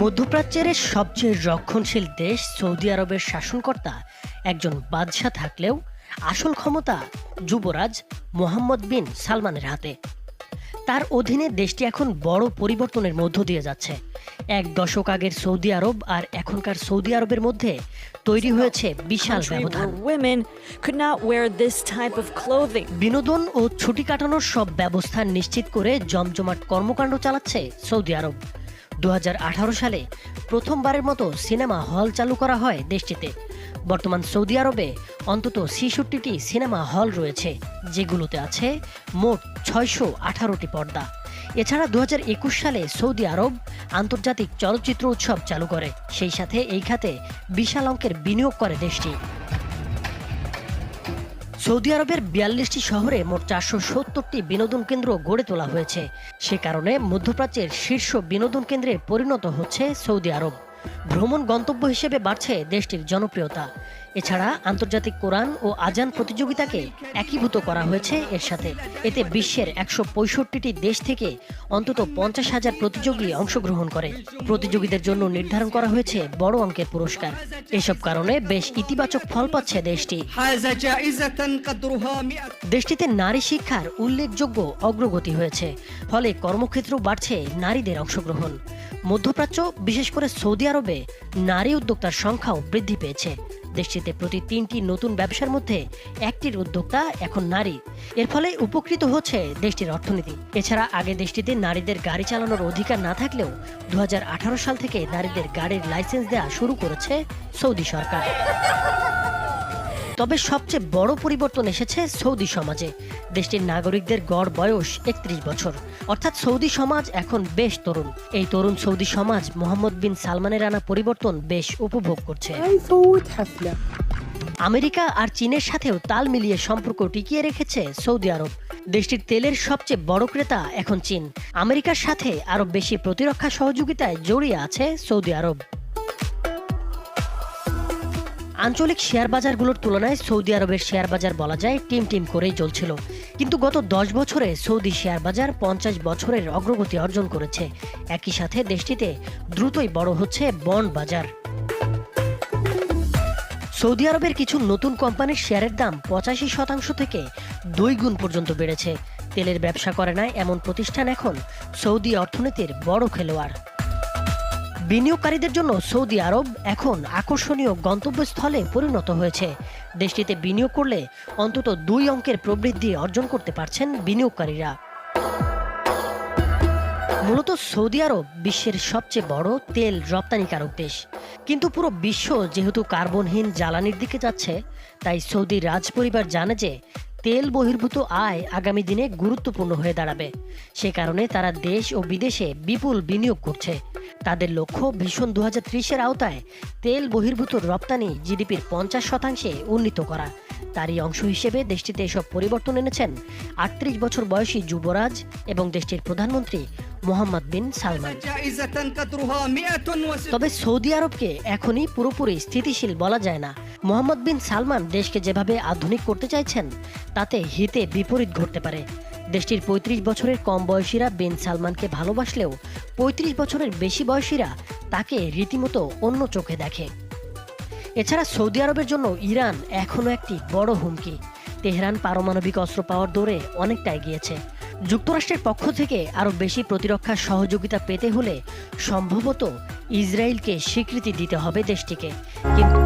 মধ্যপ্রাচ্যের সবচেয়ে রক্ষণশীল দেশ সৌদি আরবের শাসনকর্তা একজন বাদশাহ থাকলেও আসল ক্ষমতা যুবরাজ মোহাম্মদ বিন সালমানের হাতে। তার অধীনে দেশটি এখন বড় পরিবর্তনের মধ্য দিয়ে যাচ্ছে। এক দশক আগের সৌদি আরব আর এখনকার সৌদি আরবের মধ্যে তৈরি হয়েছে বিশাল ব্যবধান. বিনোদন ও ছুটি কাটানোর সব ব্যবস্থা নিশ্চিত করে জমজমাট কর্মকাণ্ড চালাচ্ছে সৌদি আরব। দু হাজার আঠারো সালে প্রথমবারের মতো সিনেমা হল চালু করা হয় দেশটিতে। বর্তমান সৌদি আরবে অন্তত ছেষট্টিটি সিনেমা হল রয়েছে, যেগুলোতে আছে মোট ছয়শো আঠারোটি পর্দা। এছাড়া দু হাজার একুশ সালে সৌদি আরব আন্তর্জাতিক চলচ্চিত্র উৎসব চালু করে, সেই সাথে এই খাতে বিশাল অঙ্কের বিনিয়োগ করে দেশটি। সৌদি আরবের বিয়াল্লিশটি শহরে মোট চারশো সত্তরটি বিনোদন কেন্দ্র গড়ে তোলা হয়েছে। সে কারণে মধ্যপ্রাচ্যের শীর্ষ বিনোদন কেন্দ্রে পরিণত হচ্ছে সৌদি আরব। ভ্রমণ গন্তব্য হিসেবে বাড়ছে দেশটির জনপ্রিয়তা। এছাড়া আন্তর্জাতিক কোরআন ও আজান প্রতিযোগিতাকে একীভূত করা হয়েছে এর সাথে। এতে বিশ্বের একশো পঁয়ষট্টিটি দেশ থেকে অন্তত পঞ্চাশ হাজার প্রতিযোগী অংশগ্রহণ করে। প্রতিযোগীদের জন্য নির্ধারণ করা হয়েছে বড় অঙ্কের পুরস্কার। এসব কারণে বেশ ইতিবাচক ফল পাচ্ছে দেশটি। দেশটিতে নারী শিক্ষার উল্লেখযোগ্য অগ্রগতি হয়েছে। ফলে কর্মক্ষেত্র বাড়ছে নারীদের অংশগ্রহণ। মধ্যপ্রাচ্য বিশেষ করে সৌদি আরবে নারী উদ্যোক্তার সংখ্যাও বৃদ্ধি পেয়েছে। দেশটিতে প্রতি তিনটি নতুন ব্যবসার মধ্যে একটির উদ্যোক্তা এখন নারী। এর ফলে উপকৃত হচ্ছে দেশটির অর্থনীতি। এছাড়া আগে দেশটিতে নারীদের গাড়ি চালানোর অধিকার না থাকলেও দু হাজার আঠারো সাল থেকে নারীদের গাড়ির লাইসেন্স দেওয়া শুরু করেছে সৌদি সরকার। তবে সবচেয়ে বড় পরিবর্তন এসেছে সৌদি সমাজে। দেশটির নাগরিকদের গড় বয়স একত্রিশ বছর। অর্থাৎ সৌদি সমাজ এখন বেশ তরুণ। এই তরুণ সৌদি সমাজ মোহাম্মদ বিন সালমানের আনা পরিবর্তন বেশ উপভোগ করছে। আমেরিকা আর চীনের সাথেও তাল মিলিয়ে সম্পর্ক টিকিয়ে রেখেছে সৌদি আরব। দেশটির তেলের সবচেয়ে বড় ক্রেতা এখন চীন। আমেরিকার সাথে আরও বেশি প্রতিরক্ষা সহযোগিতায় জড়িয়ে আছে সৌদি আরব। আঞ্চলিক শেয়ার বাজারগুলোর তুলনায় সৌদি আরবের শেয়ার বাজার বলা যায় টিম টিম করেই চলছিল। কিন্তু গত দশ বছরে সৌদি শেয়ার বাজার পঞ্চাশ বছরের অগ্রগতি অর্জন করেছে। একই সাথে দেশটিতে দ্রুতই বড় হচ্ছে বন্ড বাজার। সৌদি আরবের কিছু নতুন কোম্পানির শেয়ারের দাম পঁচাশি শতাংশ থেকে দুই গুণ পর্যন্ত বেড়েছে। তেলের ব্যবসা করে না এমন প্রতিষ্ঠান এখন সৌদি অর্থনীতির বড় খেলোয়াড়। বিনিয়োগকারীদের জন্য সৌদি আরব এখন আকর্ষণীয় গন্তব্যস্থলে পরিণত হয়েছে। দেশটিতে বিনিয়োগ করলে অন্তত দুই অঙ্কের প্রবৃদ্ধি অর্জন করতে পারছেন বিনিয়োগকারীরা। মূলত সৌদি আরব বিশ্বের সবচেয়ে বড় তেল রপ্তানিকারক দেশ। কিন্তু পুরো বিশ্ব যেহেতু কার্বনহীন জ্বালানির দিকে যাচ্ছে, তাই সৌদি রাজপরিবার জানে যে তেল বহির্ভূত আয় আগামী দিনে গুরুত্বপূর্ণ হয়ে দাঁড়াবে। সে কারণে তারা দেশ ও বিদেশে বিপুল বিনিয়োগ করছে। তাদের লক্ষ্য ভীষণ দু হাজার ত্রিশের আওতায় তেল বহির্ভূত রপ্তানি জিডিপির পঞ্চাশ শতাংশে উন্নীত করা। তারই অংশ হিসেবে দেশটিতে এসব পরিবর্তন এনেছেন আটত্রিশ বছর বয়সী যুবরাজ এবং দেশটির প্রধানমন্ত্রী মোহাম্মদ বিন সালমান। তবে সৌদি আরবকে এখনই পুরোপুরি স্থিতিশীল বলা যায় না। মোহাম্মদ বিন সালমান দেশকে যেভাবে আধুনিক করতে চাইছেন, তাতে হিতে বিপরীত ঘটতে পারে। দেশটির ৩৫ বছরের কম বয়সীরা বিন সালমানকে ভালোবাসলেও ৩৫ বছরের বেশি বয়সীরা তাকে রীতিমতো অন্য চোখে দেখে। এছাড়া সৌদি আরবের জন্য ইরান এখনও একটি বড় হুমকি। তেহরান পারমাণবিক অস্ত্র পাওয়ার দৌড়ে অনেকটা এগিয়েছে। যুক্তরাষ্ট্রের পক্ষ থেকে আরও বেশি প্রতিরক্ষা সহযোগিতা পেতে হলে সম্ভবত ইসরায়েলকে স্বীকৃতি দিতে হবে দেশটিকে। কিন্তু